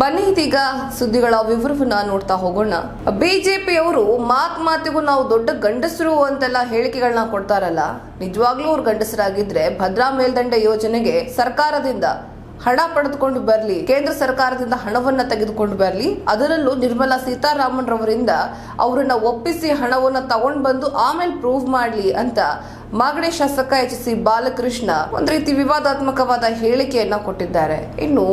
ಬನ್ನಿ ಇದೀಗ ಸುದ್ದಿಗಳ ವಿವರವನ್ನ ನೋಡ್ತಾ ಹೋಗೋಣ. ಬಿಜೆಪಿಯವರು ಮಾತ್ ಮಾತಿಗೂ ನಾವು ದೊಡ್ಡ ಗಂಡಸರು ಅಂತೆಲ್ಲ ಹೇಳಿಕೆಗಳನ್ನ ಕೊಡ್ತಾರಲ್ಲ. ನಿಜವಾಗ್ಲೂ ಅವ್ರು ಗಂಡಸರಾಗಿದ್ರೆ ಭದ್ರಾ ಮೇಲ್ದಂಡೆ ಯೋಜನೆಗೆ ಸರ್ಕಾರದಿಂದ ಹಣ ಪಡೆದುಕೊಂಡು ಬರಲಿ, ಕೇಂದ್ರ ಸರ್ಕಾರದಿಂದ ಹಣವನ್ನ ತೆಗೆದುಕೊಂಡು ಬರಲಿ, ಅದರಲ್ಲೂ ನಿರ್ಮಲಾ ಸೀತಾರಾಮನ್ ರವರಿಂದ ಅವರನ್ನ ಒಪ್ಪಿಸಿ ಹಣವನ್ನ ತಗೊಂಡ್ ಬಂದು ಆಮೇಲೆ ಪ್ರೂವ್ ಮಾಡಲಿ ಅಂತ ಮಾಗಡಿ ಶಾಸಕ ಎಚ್ ಸಿ ಬಾಲಕೃಷ್ಣ ಒಂದು ರೀತಿ ವಿವಾದಾತ್ಮಕವಾದ ಹೇಳಿಕೆಯನ್ನ ಕೊಟ್ಟಿದ್ದಾರೆ. ಇನ್ನು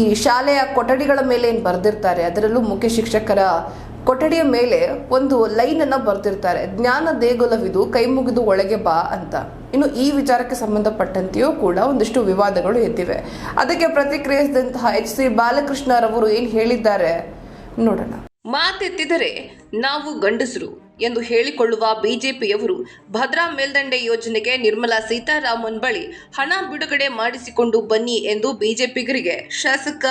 ಈ ಶಾಲೆಯ ಕೊಠಡಿಗಳ ಮೇಲೆ ಏನು ಬರೆದಿರ್ತಾರೆ? ಅದರಲ್ಲೂ ಮುಖ್ಯ ಶಿಕ್ಷಕರ ಕೊಠಡಿಯ ಮೇಲೆ ಒಂದು ಲೈನ್ ಅನ್ನ ಬರ್ತಿರ್ತಾರೆ ಜ್ಞಾನ ದೇಗುಲವಿದು, ಕೈ ಮುಗಿದು ಒಳಗೆ ಬಾ ಅಂತ. ಇನ್ನು ಈ ವಿಚಾರಕ್ಕೆ ಸಂಬಂಧಪಟ್ಟಂತೆಯೂ ಕೂಡ ಒಂದಿಷ್ಟು ವಿವಾದಗಳು ಎದ್ದಿವೆ. ಅದಕ್ಕೆ ಪ್ರತಿಕ್ರಿಯಿಸಿದಂತಹ ಎಚ್ ಸಿ ಬಾಲಕೃಷ್ಣರವರು ಏನು ಹೇಳಿದ್ದಾರೆ? ನೋಡೋಣ. ಮಾತೆತ್ತಿದರೆ ನಾವು ಗಂಡಸರು ಎಂದು ಹೇಳಿಕೊಳ್ಳುವ ಬಿಜೆಪಿಯವರು ಭದ್ರಾ ಮೇಲ್ದಂಡೆ ಯೋಜನೆಗೆ ನಿರ್ಮಲಾ ಸೀತಾರಾಮನ್ ಬಳಿ ಹಣ ಬಿಡುಗಡೆ ಮಾಡಿಸಿಕೊಂಡು ಬನ್ನಿ ಎಂದು ಬಿಜೆಪಿಗರಿಗೆ ಶಾಸಕ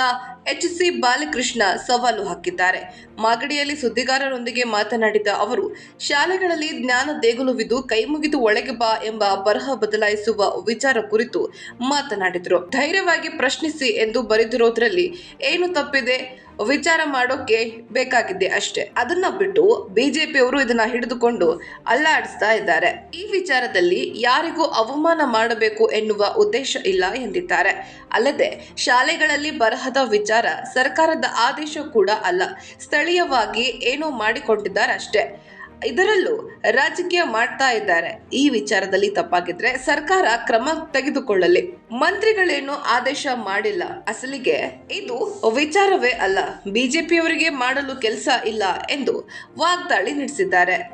ಎಚ್ ಸಿ ಬಾಲಕೃಷ್ಣ ಸವಾಲು ಹಾಕಿದ್ದಾರೆ. ಮಾಗಡಿಯಲ್ಲಿ ಸುದ್ದಿಗಾರರೊಂದಿಗೆ ಮಾತನಾಡಿದ ಅವರು, ಶಾಲೆಗಳಲ್ಲಿ ಜ್ಞಾನ ದೇಗುಲುವಿದು ಕೈಮುಗಿದು ಒಳಗೆ ಬಾ ಎಂಬ ಬರಹ ಬದಲಾಯಿಸುವ ವಿಚಾರ ಕುರಿತು ಮಾತನಾಡಿದರು. ಧೈರ್ಯವಾಗಿ ಪ್ರಶ್ನಿಸಿ ಎಂದು ಬರೆದಿರೋದ್ರಲ್ಲಿ ಏನು ತಪ್ಪಿದೆ? ವಿಚಾರ ಮಾಡೋಕೆ ಬೇಕಾಗಿದೆ ಅಷ್ಟೇ. ಅದನ್ನ ಬಿಟ್ಟು ಬಿಜೆಪಿಯವರು ಇದನ್ನ ಹಿಡಿದುಕೊಂಡು ಅಲ್ಲಾಡಿಸ್ತಾ ಇದ್ದಾರೆ. ಈ ವಿಚಾರದಲ್ಲಿ ಯಾರಿಗೂ ಅವಮಾನ ಮಾಡಬೇಕು ಎನ್ನುವ ಉದ್ದೇಶ ಇಲ್ಲ ಎಂದಿದ್ದಾರೆ. ಅಲ್ಲದೆ ಶಾಲೆಗಳಲ್ಲಿ ಬರಹದ ವಿಚಾರ ಸರ್ಕಾರದ ಆದೇಶ ಕೂಡ ಅಲ್ಲ. ಸ್ಥಳೀಯವಾಗಿ ಏನೋ ಮಾಡಿಕೊಂಡಿದ್ದಾರೆ ಅಷ್ಟೇ. ಇದರಲ್ಲೂ ರಾಜಕೀಯ ಮಾಡ್ತಾ ಇದ್ದಾರೆ. ಈ ವಿಚಾರದಲ್ಲಿ ತಪ್ಪಾಗಿದ್ರೆ ಸರ್ಕಾರ ಕ್ರಮ ತೆಗೆದುಕೊಳ್ಳಲಿ. ಮಂತ್ರಿಗಳೇನು ಆದೇಶ ಮಾಡಿಲ್ಲ. ಅಸಲಿಗೆ ಇದು ವಿಚಾರವೇ ಅಲ್ಲ. ಬಿಜೆಪಿಯವರಿಗೆ ಮಾಡಲು ಕೆಲಸ ಇಲ್ಲ ಎಂದು ವಾಗ್ದಾಳಿ ನಡೆಸಿದ್ದಾರೆ.